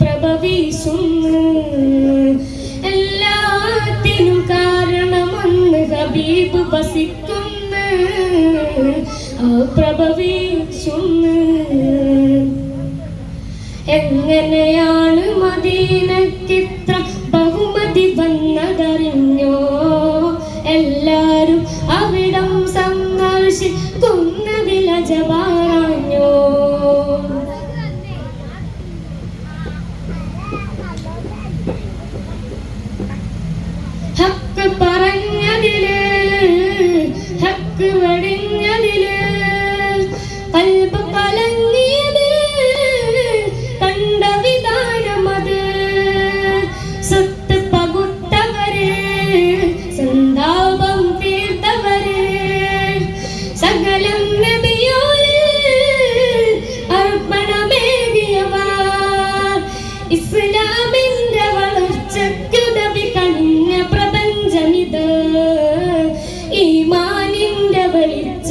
പ്രഭ വീശുന്നു എല്ലാത്തിനും കാരണമെന്ന് ഹബീബ് വസിക്കുന്നു. ആ പ്രഭ വീശുന്നു എങ്ങനെയാണ് മദീനക്കിത്ര ബഹുമതി വന്നതറിഞ്ഞോ? എല്ലാരും അവിടം സന്ദർശിക്കുന്നതിലജപാറാഞ്ഞോ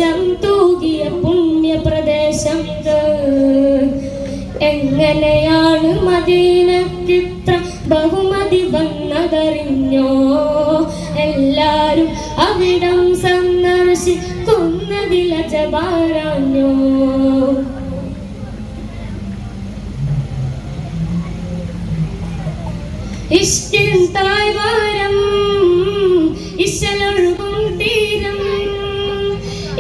വെളിച്ചം തൂകിയ പുണ്യപ്രദേശം എങ്ങനെയാണ് മദീനക്കിത്ര ബഹുമതി വന്നതറിഞ്ഞോ? എല്ലാരും അവിടം സന്ദർശിക്കുന്നതിലജപാരാഞ്ഞോ ഇഷ്കിൻ തായ്വാരം ഇശലൊഴുകും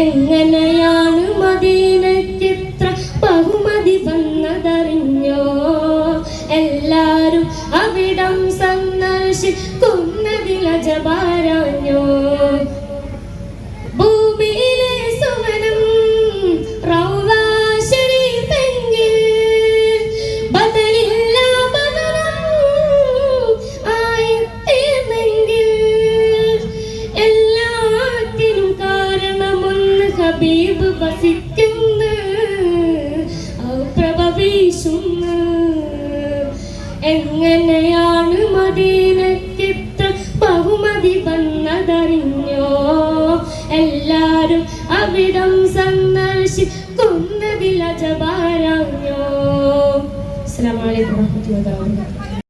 എങ്ങനെയാണ് മദീനക്കിത്ര ബഹുമതി വന്നതറിഞ്ഞോ? എല്ലാരും അവിടം സന്ദർശിക്കുന്നതിലജപാരാഞ്ഞോ ഭൂമിയിലെ ഹബീബ് വസിക്കുന്നു. പ്രഭ വീശുന്നു. എങ്ങനെയാണ് മദീനക്കിത്ര ബഹുമതി വന്നതറിഞ്ഞോ? എല്ലാരും അവിടം സന്ദർശിക്കുന്നതിലജപാരാഞ്ഞോ അസ്സലാമു അലൈക്കും വറഹ്മത്തുള്ളാഹി വബറകാതുഹു.